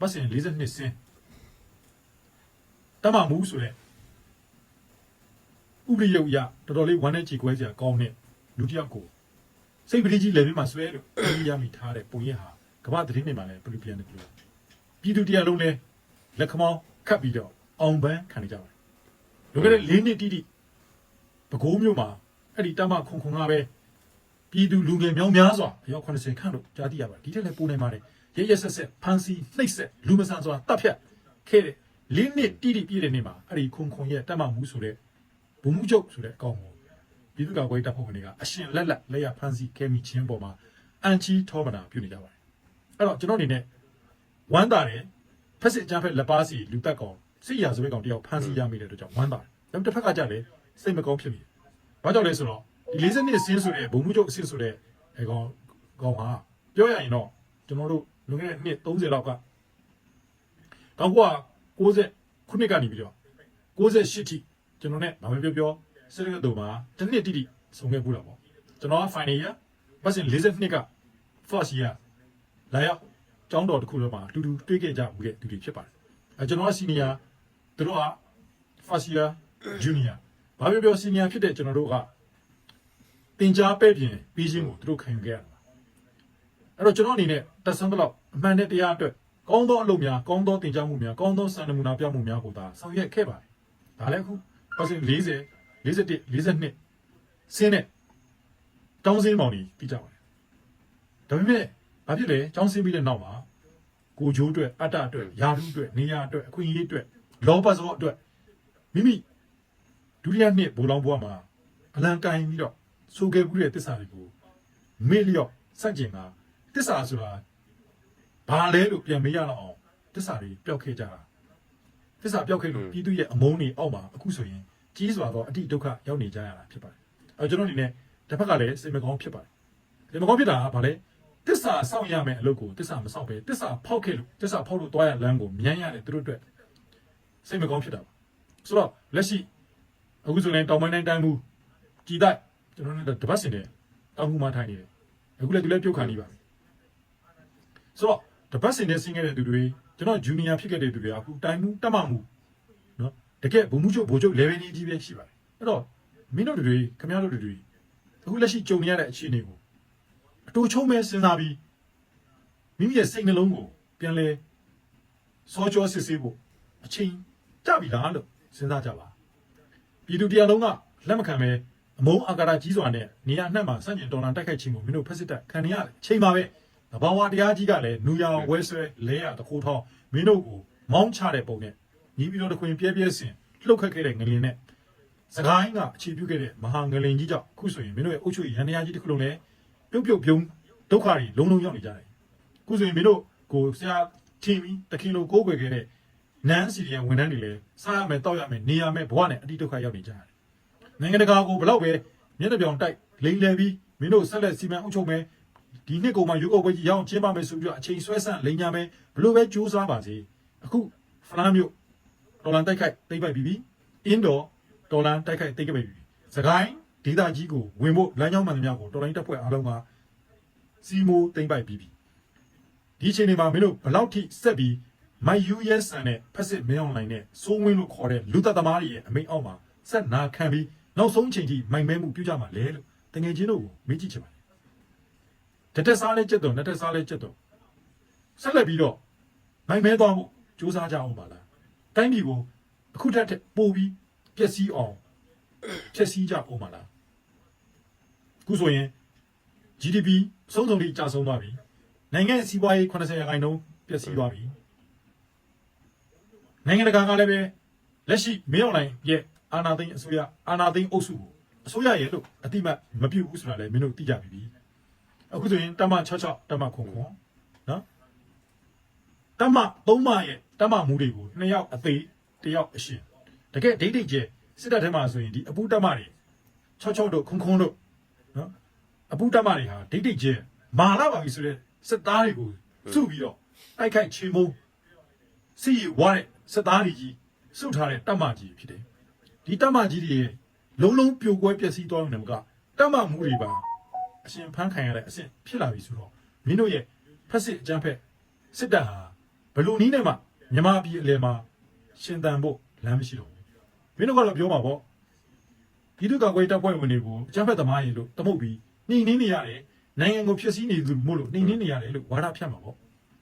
ပတ်စင်42စင်း တမမှုဆိုတဲ့ဥပဒေရုပ်အရတော်တော်လေးဝမ်းနဲ့ကြည်ခွဲစရာကောင်းတဲ့လူတစ်ယောက်ကိုစိတ်ပရိကြီးလည်းပြီးမှဆွဲလို့ပြည်ရမိထားတဲ့ပုံရိပ်ဟာကမ္ဘာသတင်းတွေမှာလည်းပြလူပြန်တယ်ပြောပြည်သူတရားလုံးလည်းလက်ခမောင်းခတ်ပြီးတော့အောင်ပန်းခံနေကြပါတယ်။လောကတဲ့၄နှစ်တိတိပဲခူးမြို့မှာအဲ့ဒီတမခုံခုံကပဲပြည်သူလူငယ်မြောင်းများစွာအယောက်80ခန့်လို့ကြားသိရပါတယ်ဒီထက်လည်းပိုနေပါတယ်ရရဆက်ဆက်ဖန်စီနှိပ်ဆက်လူမဆန်စွာတပ်ဖြတ်ခဲ့တဲ့ လေးနှစ်တိတိပြည့်တဲ့နေ့မှာအဲ့ဒီခုံခုံရဲ့တမမှုဆိုတဲ့ဘုံမှုချုပ်ဆိုတဲ့အကောင်ကိုပြည်သူ့ကာကွယ်ရေးတပ်ဖွဲ့ဝင်တွေကအရှင်လက်လက်လက်ရဖန်စီခဲမိချင်းပေါ်မှာအန်ချီထောပနာပြုနေကြပါတယ်အဲ့တော့ကျွန်တော်အနေနဲ့ဝမ်းသာတယ်ဖက်စစ်အကြမ်းဖက်လက်ပါစီလူတက်ကောင်စစ်ရာဇဝဲကောင်တယောက်ဖန်စီရမိတဲ့အတွက်ကြောင့်ဝမ်းသာတယ်ဒါပေမဲ့တစ်ဖက်ကကြလည်းစိတ်မကောင်းဖြစ်မိတယ်။ဘာကြောင့်လဲဆိုတော့ဒီ40နှစ်အစင်းဆိုတဲ့ဘုံမှုချုပ်အစင်းဆိုတဲ့အဲကောင်ကောင်ဟာပြောရရင်တော့ကျွန်တော်တို့လွန်ခဲ့တဲ့နှစ်30လောက်ကတောင်က 90ခုနှစ်ကနေပြီးတော့68ထိကျွန်တော်နဲ့ဘာပဲပြောပြောစစ်ရဲတို့မှာတစ်နှစ်တိတိဆုံးခဲ့ပူတာပေါ့ကျွန်တော်က final year ပတ်စင်42က first year လာရောက်ကျောင်းတော်တစ်ခုလုံးမှာအတူတူတွေ့ခဲ့ကြဘူးတဲ့သူတွေဖြစ်ပါတယ်အဲကျွန်တော်က senior သူတို့က first year junior ဘာပြောပြော senior ဖြစ်တဲ့ကျွန်တော်တို့ကတင် जा ပဲ့ပြင်ပြီးချင်းကိုသူတို့ခံယူခဲ့ရတာအဲ့တော့ကျွန်တော်အနေနဲ့တက်ဆန်းတော့အမှန်နဲ့တရားအတွက် ကောင်းသောအလုပ်များကောင်းသောတင် जा မှုများကောင်းသောစံနမူနာပြမှုများကိုသာဆောင်ရွက်ခဲ့ပါတယ်ဒါလည်းအခုပတ်စင်40 41 42ဆင်းတဲ့တောင်းစင်းပေါင်ကြီးပြီးကြပါတယ်ဒါပေမဲ့ဘာဖြစ်လဲကျောင်းဆင်းပြီးတဲ့နောက်မှာကိုချိုးအတွက်အတ္တအတွက်ယာရုအတွက်နေရာအတွက်အခွင့်အရေးအတွက်လောဘစောအတွက်မိမိဒုတိယနှစ်ဘူလောင်ဘွားမှာအလံကင်ပြီးတော့ဆိုခဲ့ဘူးတဲ့တစ္ဆာတွေကိုမေ့လျော့စန့်ကျင်တာတစ္ဆာဆိုတာ ဘာလဲလို့ပြန်မေးရတော့အောင်တစ္ဆာတွေပျောက်ခဲ့ကြတာတစ္ဆာပျောက်ခဲ့လို့ပြည်သူရဲ့အမုန်းတွေအောက်မှာအခုဆိုရင်ကြီးစွာသောအတိဒုက္ခရောက်နေကြရတာဖြစ်ပါတယ်အဲကျွန်တော်အနေနဲ့တစ်ဖက်ကလည်းစိတ်မကောင်းဖြစ်ပါတယ်စိတ်မကောင်းဖြစ်တာကဘာလဲတစ္ဆာစောင့်ရမယ်အလုပ်ကိုတစ္ဆာမစောင့်ပဲတစ္ဆာဖောက်ခဲ့လို့တစ္ဆာဖောက်လို့သွားရလမ်းကိုမြန်းရတယ်သူတို့အတွက်စိတ်မကောင်းဖြစ်တာပါဆိုတော့လက်ရှိအခုဆိုရင်တောင်ပိုင်းတိုင်းတိုင်းမှုကြည်တိုက်ကျွန်တော်တို့တပတ်စင်တယ်တောင်မှုမှထိုင်နေတယ်အခုလည်းသူလည်းပြုတ်ခံနေပါပြီဆိုတော့ တပတ်စင်နဲ့ဆင်းခဲ့တဲ့သူတွေကျွန်တော်ဂျူနီယာဖြစ်ခဲ့တဲ့သူတွေအခုတိုင်းမှုတက်မှမှုနော်တကယ်ဘုံမှုချုပ်ဘိုလ်ချုပ် level ကြီးပဲရှိပါတယ်အဲ့တော့မင်းတို့တွေခင်ဗျားတို့တွေအခုလက်ရှိကြုံနေရတဲ့အခြေအနေကိုအတူချုံမဲ့စဉ်းစားပြီးမိမိရဲ့စိတ်နှလုံးကိုပြန်လဲစောကြောစစ်ဆေးဖို့အချိန်ကြပြီလားလို့စဉ်းစားကြပါပြည်သူတရားလုံးကလက်မခံပဲအမုန်းအာကာရကြီးစွာနဲ့နေရာနှံ့မှာစန့်ကျင်တော်လှန်တိုက်ခိုက်ခြင်းကိုမင်းတို့ဖက်စစ်တပ်ခံရရတယ်ချိန်ပါပဲ တဘာဝတရားကြီးကလည်းနူရောင်ဝဲဆွဲလဲရတခိုးထောင်းမင်းတို့ကိုမောင်းချတဲ့ပုံနဲ့ညီပြီးတော့တခွင်ပြဲပြဲစင်လှုပ်ခတ်ခဲ့တဲ့ငလင်နဲ့စကိုင်းကအခြေပြုခဲ့တဲ့မဟာငလင်ကြီးကြောင့်အခုဆိုရင်မင်းတို့ရဲ့အုပ်ချုပ်ရေးရန်တရားကြီးတစ်ခုလုံးလည်းပြုတ်ပြုတ်ပြုံးဒုက္ခတွေလုံးလုံးရောက်နေကြတယ်အခုဆိုရင်မင်းတို့ကိုဆရာထင်ပြီးတခင်လိုကိုးကွယ်ခဲ့တဲ့နန်းစီရီယန်ဝန်ထမ်းတွေလည်းစားရမယ်တောက်ရမယ်နေရမယ်ဘဝနဲ့အတိဒုက္ခရောက်နေကြတယ်နိုင်ငံတကာကိုဘလောက်ပဲမျက်နှာပြောင်တိုက်လိမ့်လဲပြီးမင်းတို့ဆက်လက်စီမံအုပ်ချုပ်မယ် ဒီနှစ်ကုန်မှာရုပ်အုပ်ပွဲကြီးရအောင်ကျင်းပမယ်ဆိုပြီးတော့အချိန်ဆွဲဆန့်လိမ့်ညာမယ်ဘလို့ပဲကြိုးစားပါစေအခုဖလားမျိုးဒေါ်လာတိုက်ခိုက်တိမ့်ပိုက်ပြီးပြီအင်းတော်ဒေါ်လာတိုက်ခိုက်တိမ့်ပိုက်ပြီးပြီစကိုင်းဒေတာကြီးကိုဝင်ဖို့လမ်းကြောင်းမှန်သမျှကိုတော်လိုင်းတက်ဖွဲ့အားလုံးကစီမိုးတိမ့်ပိုက်ပြီးပြီဒီအချိန်တွေမှာမင်းတို့ဘလောက်ထိဆက်ပြီးမိုက်ယူရဲဆန်တဲ့ဖက်စစ်မင်းအောင်လိုင်းနဲ့စိုးဝင်းလို့ခေါ်တဲ့လူသက်သမားတွေရဲ့အမိန့်အောက်မှာဆက်နာခံပြီးနောက်ဆုံးချိန်ထိမိုင်မဲမှုပြုကြမှာလဲလို့တငယ်ချင်းတို့ကိုမေးကြည့်ချင်ပါ တယ်တတက်စားလဲကြက်တော့နက်တက်စားလဲကြက်တော့ဆက်လက်ပြီးတော့မိုင်မဲသွားမှုစူးစမ်းကြအောင်ပါလားတိုင်းပြည်ကိုအခုတက်တဲ့ပို့ပြီးပျက်စီးအောင်ပျက်စီးကြအောင်ပါလားအခုဆိုရင် GDP စုံစုံလေးကျဆုံးသွားပြီနိုင်ငံစီးပွားရေး80ရာခိုင်နှုန်းပျက်စီးသွားပြီနိုင်ငံတကာကလည်းပဲလက်ရှိမင်းအွန်လိုင်းရဲ့အာနာသိန်းအစိုးရအာနာသိန်းအုပ်စုကိုအစိုးရရဲ့လို့အတိမတ်မပြုတ်ဘူးဆိုတာလည်းမင်းတို့သိကြပြီ အခုဆိုရင်တမ66တမခုံခုံနော်တမ3မရဲ့တမမူတွေကိုနှစ်ယောက်အသေးတစ်ယောက်အရှင်တကယ်ဒိတ်ဒိတ်ကျစစ်တပ်ထဲမှာဆိုရင်ဒီအပူတမတွေ66တို့ခုံခုံတို့နော်အပူတမတွေဟာဒိတ်ဒိတ်ကျမာလာပါပြီဆိုတဲ့စစ်သားတွေကိုစုပြီးတော့တိုက်ခိုက်ချေမှုန်းစီဝါတဲ့စစ်သားတွေကြီးစုထားတဲ့တမကြီးဖြစ်တယ်ဒီတမကြီးတွေရဲ့လုံးလုံးပြိုကွဲပျက်စီးသွားတယ်မကတမမှုတွေပါ အရှင်ဖန်းခံရတဲ့အဆင့်ဖြစ်လာပြီဆိုတော့မင်းတို့ရဲ့ဖက်စစ်အကြမ်းဖက်စစ်တပ်ဟာဘလူနီးနဲ့မှမြမပြည်အလယ်မှာရှင်သန်ဖို့လမ်းမရှိတော့ဘူးမင်းတို့ကတော့ပြောမှာပေါ့ဒီတို့ကကွေတပ်ဖွဲ့ဝင်တွေကိုအကြမ်းဖက်သမားရေလို့တမုတ်ပြီးနှိမ်နှင်းနေရတယ်နိုင်ငံကိုဖျက်ဆီးနေသူမို့လို့နှိမ်နှင်းနေရတယ်လို့ဝါဒဖြတ်မှာပေါ့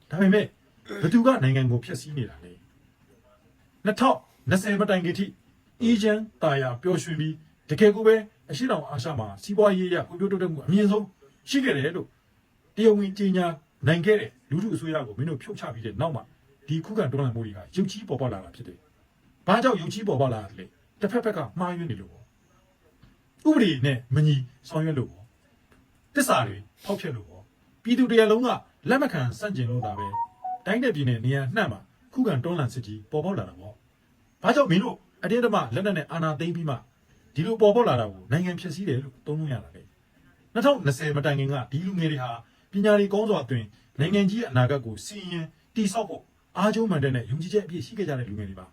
ဒါပေမဲ့ဘသူကနိုင်ငံကိုဖျက်ဆီးနေတာလဲ2020မတိုင်ခင်ထိအီဂျန်တာယာပျော်ရွှင်ပြီး တကယ်ကိုပဲအရှိတော်အာရှမှာစီးပွားရေးရကွန်ပျူတာတက်မှုအမြင့်ဆုံးရှိခဲ့တယ်လို့တရားဝင်ကြေညာနိုင်ခဲ့တဲ့လူထုအစိုးရကိုမင်းတို့ဖြုတ်ချပြီးတဲ့နောက်မှာဒီခုခံတော်လှန်မှုတွေကရုပ်ချီးပေါ်ပေါက်လာတာဖြစ်တယ်။ဘာကြောင့်ရုပ်ချီးပေါ်ပေါက်လာတာလဲ။တစ်ဖက်ဖက်ကမှားယွင်းနေလို့ပေါ့။ဥပဒေနဲ့မညီဆောင်ရွက်လို့ပေါ့။တစ္ဆာတွေဖောက်ဖျက်လို့ပေါ့။ပြည်သူတရားလုံးကလက်မခံစန့်ကျင်လို့ဒါပဲ။တိုင်းတဲ့ပြည်နယ်နေရာနှံ့မှာခုခံတော်လှန်စစ်ကြီးပေါ်ပေါက်လာတာပေါ့။ဘာကြောင့်မင်းတို့အတင်းတမလက်နက်နဲ့အာဏာသိမ်းပြီးမှ ဒီလိုပေါ်ပေါက်လာတာကိုနိုင်ငံဖြစ်စည်းတယ်လို့သုံးလို့ရတာလေ2020မတိုင်ခင်ကဒီလူငယ်တွေဟာပညာရေးကောင်းစွာအတွင်နိုင်ငံကြီးရဲ့အနာဂတ်ကိုစီရင်တိဆောက်ဖို့အားကျုံးမှန်တဲ့နဲ့ယုံကြည်ချက်အပြည့်ရှိခဲ့ကြတဲ့လူငယ်တွေပါ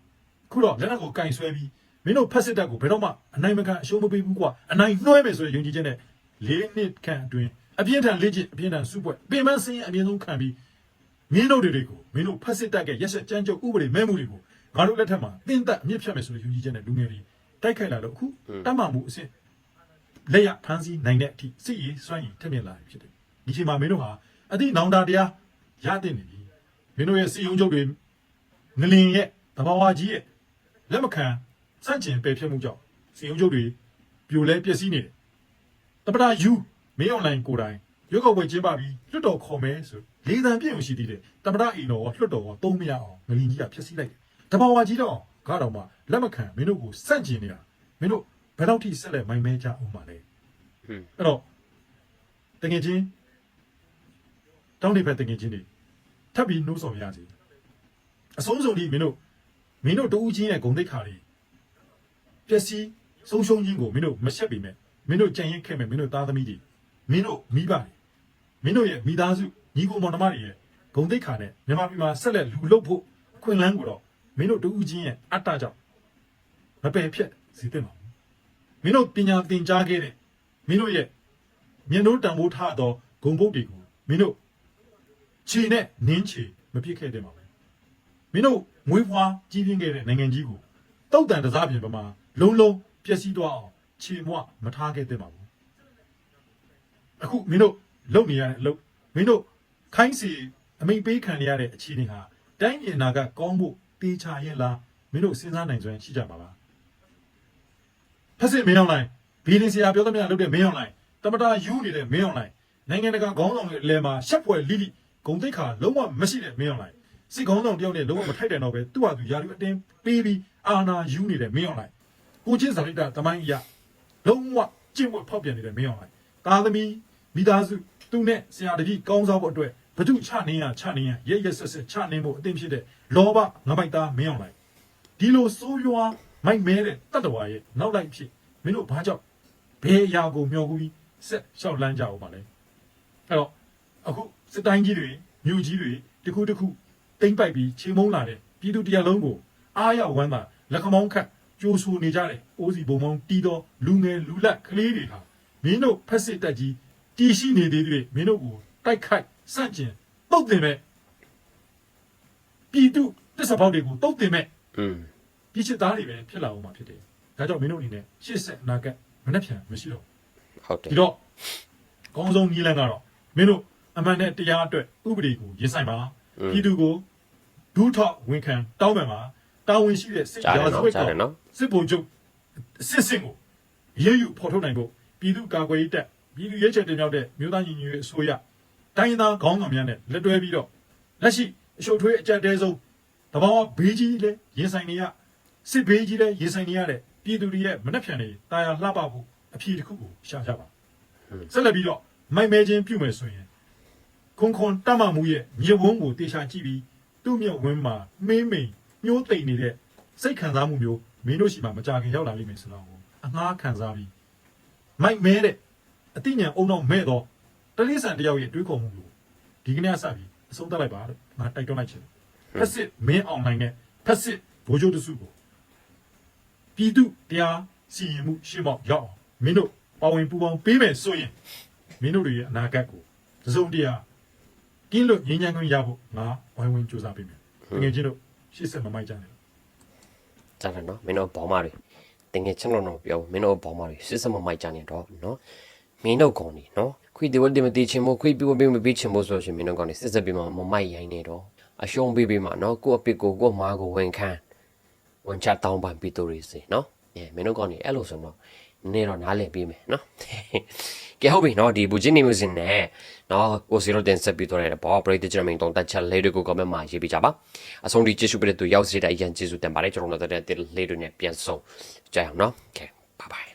ခုတော့လက်နက်ကိုကင်ဆွဲပြီးမင်းတို့ဖက်စစ်တပ်ကိုဘယ်တော့မှအနိုင်မခံအရှုံးမပေးဘူးကွာအနိုင်နှွှဲမယ်ဆိုတဲ့ယုံကြည်ချက်နဲ့လေးနှစ်ခန့်အတွင်းအပြင်းထန်လေ့ကျင့်အပြင်းထန်စုပွဲပင်မစင်းအမြင့်ဆုံးခံပြီးမင်းတို့တွေကိုမင်းတို့ဖက်စစ်တပ်ရဲ့ရက်ဆက်ကြမ်းကြုတ်ဥပဒေမဲမှုတွေကိုငါတို့လက်ထက်မှာတင်းသက်အမြင့်ဖြတ်မယ်ဆိုတဲ့ယုံကြည်ချက်နဲ့လူငယ်တွေ တိုက်ခိုက်လာလို့အခုတတ်မှမှုအစ်စ်လက်ရဖမ်းဆီးနိုင်တဲ့အထိစစ်ရေးစွမ်းရည်ထက်မြက်လာပြီဖြစ်တယ်ဒီချိန်မှာမင်းတို့ဟာအသည့်နောင်တာတရားရတဲ့နေပြီမင်းတို့ရဲ့စီယုံချုပ်တွေငလင်ရဲ့တဘာဝကြီးရဲ့လက်မခံစန့်ကျင်ပယ်ဖျက်မှုကြောင့်စီယုံချုပ်တွေပြိုလဲပျက်စီးနေတယ်တပတာယူမင်းအွန်လိုင်းကိုယ်တိုင်ရွက်ကောက်ပွဲကျင်းပပြီးလွတ်တော်ခေါ်မယ်ဆိုလေးတန်ပြည့်ုံရှိသေးတယ်တပတာအီနော်လွတ်တော်ကသုံးမရအောင်ငလင်ကြီးကဖျက်ဆီးလိုက်တယ်တဘာဝကြီးတော့ ကားတော်မှာလက်မခံမင်းတို့ကိုစန့်ကျင်နေတာမင်းတို့ဘယ်တော့ထိဆက်လက်မိုင်းမဲကြအောင်ပါလဲဟွန်းအဲ့တော့တကယ်ချင်းတောင်းနေဖက်တကယ်ချင်းတွေထပ်ပြီးနှိုးဆော်ရစီအဆုံးစုံဒီမင်းတို့မင်းတို့တူးချင်းရဲ့ဂုံတိတ်ခါတွေပျက်စီးဆုံးရှုံးခြင်းကိုမင်းတို့မရှက်ပေမဲ့မင်းတို့ကြံရင်ခဲ့မဲ့မင်းတို့သားသမီးတွေမင်းတို့မိဘတွေမင်းတို့ရဲ့မိသားစုညီကိုမောင်နှမတွေရဲ့ဂုံတိတ်ခါနဲ့မြန်မာပြည်မှာဆက်လက်လူလုတ်ဖို့အခွင့်အလမ်းကိုတော့ မင်းတို့တူးချင်းရဲ့အတ္တကြောင့်မပယ်ဖြတ်စီတဲ့မှာမင်းတို့ပညာသင်ကြားခဲ့တဲ့မင်းတို့ရဲ့မြင်တို့တံမိုးထားသောဂုံပုတ်တွေကိုမင်းတို့ခြေနဲ့နင်းချေမပြစ်ခဲ့တဲ့မှာပဲမင်းတို့မွေးဖွားကြီးပြင်းခဲ့တဲ့နိုင်ငံကြီးကိုတောက်တန်တစားပြင်ပမာလုံးလုံးပျက်စီးသွားအောင်ခြေမွမထားခဲ့တဲ့မှာဘူးအခုမင်းတို့လုံနေရတဲ့အလုပ်မင်းတို့ခိုင်းစီအမိန်ပေးခံရတဲ့အခြေအနေဟာတိုင်းပြည်အနာကကောင်းဖို့ တေချာရဲ့လားမင်းတို့စဉ်းစားနိုင်စွမ်းရှိကြပါလားဖက်စစ်မင်းအောင်လိုင်းဘီလင်းစရာပြောသမျှလုပ်တဲ့မင်းအောင်လိုင်းတမတာယူနေတဲ့မင်းအောင်လိုင်းနိုင်ငံတကာခေါင်းဆောင်တွေအလဲမှာရှက်ဖွယ်လိလိဂုံတိတ်ခါလုံးဝမရှိတဲ့မင်းအောင်လိုင်းစစ်ခေါင်းဆောင်တယောက်နဲ့လုံးဝမထိုက်တယ်တော့ပဲသူ့ဟာသူယာရီအတင်းပေးပြီးအာနာယူနေတဲ့မင်းအောင်လိုင်းကိုချင်းစာရိတ္တတမိုင်းအရာလုံးဝကျင့်ဝတ်ဖောက်ပြန်နေတဲ့မင်းအောင်လိုင်းသားသမီးမိသားစုသူနဲ့ဆရာတပည့်ကောင်းစားဖို့အတွက် ဘသူချနေရချနေရရဲရဲဆက်ဆက်ချနေဖို့အသင့်ဖြစ်တဲ့လောဘငမိုက်သားမင်းအောင်လိုင်းဒီလိုစိုးရွားမိုက်မဲတဲ့တတ္တဝါရဲ့နောက်လိုက်ဖြစ်မင်းတို့ဘာကြောင့်ဘယ်အရာကိုမျှော်ကူပြီးဆက်လျှောက်လန်းကြအောင်ပါလဲအဲ့တော့အခုစစ်တိုင်းကြီးတွေမြို့ကြီးတွေတစ်ခုတစ်ခုတိမ့်ပိုက်ပြီးချိန်မုံလာတဲ့ပြည်သူတရားလုံးကိုအားရဝမ်းသာလက်ခမောင်းခတ်ကြိုးဆူနေကြတဲ့အိုးစီဘုံမောင်းတီးတော့လူငယ်လူလတ်ကလေးတွေဟာမင်းတို့ဖက်စစ်တက်ကြီးတီရှိနေသေးတွေမင်းတို့ကိုတိုက်ခိုက် စန့်ကျင်တုတ်တင်မဲ့ပြည်သူတစ္ဆပေါင်းတွေကိုတုတ်တင်မဲ့อืมပြည်ချစ်သားတွေပဲဖြစ်လာအောင်မှာဖြစ်တယ်။ဒါကြောင့်မင်းတို့အနေနဲ့ရှေ့ဆက်အနာဂတ်မနှက်ဖြန်မရှိတော့ဟုတ်တယ်ဘူးဒီတော့အကောင်းဆုံးနည်းလမ်းကတော့မင်းတို့အမှန်နဲ့တရားအတွက်ဥပဒေကိုရင်ဆိုင်ပါပြည်သူကိုဒူးထောက်ဝန်ခံတောင်းပန်ပါတာဝန်ရှိတဲ့စစ်ကြားတယ်ရာဇနော်ဝတ်ကြားကောင်တယ်နော်စစ်ဗိုလ်ချုပ်စစ်စင်ကိုရေးယူဖော်ထုတ်နိုင်ဖို့ပြည်သူကာကွယ်ရေးတပ်ပြည်သူရဲချယ်တင်မြောက်တဲ့မြို့သားညီညွတ်ရေးအစိုးရ တိုင်းရင်းသားခေါင်းဆောင်များနဲ့လက်တွဲပြီးတော့လက်ရှိအရှုပ်ထွေးအကြက်တဲဆုံးတဘာဝဘေးကြီးလည်းရင်ဆိုင်နေရစစ်ဘေးကြီးလည်းရင်ဆိုင်နေရတဲ့ပြည်သူတွေရဲ့မနှက်ဖြန်တွေတာယာလှပဖို့အဖြေတစ်ခုကိုရှာကြပါဆက်လက်ပြီးတော့မိုက်မဲချင်းပြုမယ်ဆိုရင်ခွန်ခွန်တတ်မှမှုရဲ့မြေဝန်းကိုတေချာကြည့်ပြီးသူ့မြတ်ဝင်းမှာမင်းမိန်ညှိုးသိမ့်နေတဲ့စိတ်ခံစားမှုမျိုးမင်းတို့ရှိမှမကြခင်ရောက်လာလိမ့်မယ်ဆိုတော့အငှားခံစားပြီးမိုက်မဲတဲ့အတိညာဉ်အုံတော့မဲ့တော့ တလိษံတယောက်ရဲ့တွေးခေါ်မှုကိုဒီကနေ့အစပြီးအဆုံးသတ်လိုက်ပါလို့ငါတိုက်တွန်းလိုက်ချင်တယ်ဖက်စစ်မင်းအောင်နိုင်တဲ့ဖက်စစ်ဘိုးချုပ်တစုကိုပြည်သူတရားစီရင်မှုရှင်းပေါက်ရောက်အောင်မင်းတို့ပါဝင်ပူပေါင်းပေးမယ်ဆိုရင်မင်းတို့တွေရဲ့အနာဂတ်ကိုသစုံတရားကင်းလို့ငြိမ်းချမ်းခွင့်ရဖို့ငါဝိုင်းဝန်းကြိုးစားပေးမယ်တကယ်ချင်းတို့ရှေ့ဆက်မမိုက်ကြနဲ့ကြားတယ်နော်မင်းတို့ဘောင်းမတွေတင်ငယ်ချင်းလုံးတော့ပြောမင်းတို့ဘောင်းမတွေစစ်စမမိုက်ကြနေတော့နော် မင်းတို့ကောင်းနေနော်ခွေဒီဝတ်ဒီမတီချင်းမို့ခွေပြီးဝပြီးမပြီးချင်းမို့ဆိုရှင်မင်းတို့ကောင်းနေစစ်စပြီးမှမမိုက်ရိုင်းနေတော့အရှုံးပေးပေးမှနော်ကို့အပစ်ကိုကို့မားကိုဝန်ခံဝန်ချတောင်းပန်ပြီးတော့ရစီနော်အဲမင်းတို့ကောင်းနေအဲ့လိုဆိုတော့နေတော့နားလည်ပေးမယ်နော်ကဲဟုတ်ပြီနော်ဒီဘူဂျင်းနေမျိုးစင်နဲ့နော်ကိုစီရိုတင်ဆက်ပြီးတော့ရတယ်ဘောပရိသတ်ကျွန်တော်မင်းတုံးတက်ချက်လေးတွေကို comment မှာရေးပေးကြပါအဆုံးထိကျေးဇူးပေးတဲ့သူရောက်စီတဲ့အရင်ကျေးဇူးတင်ပါတယ်ကျွန်တော်တို့တဲ့လေးတွေနဲ့ပြန်ဆုံးကြအောင်နော်ကဲ bye bye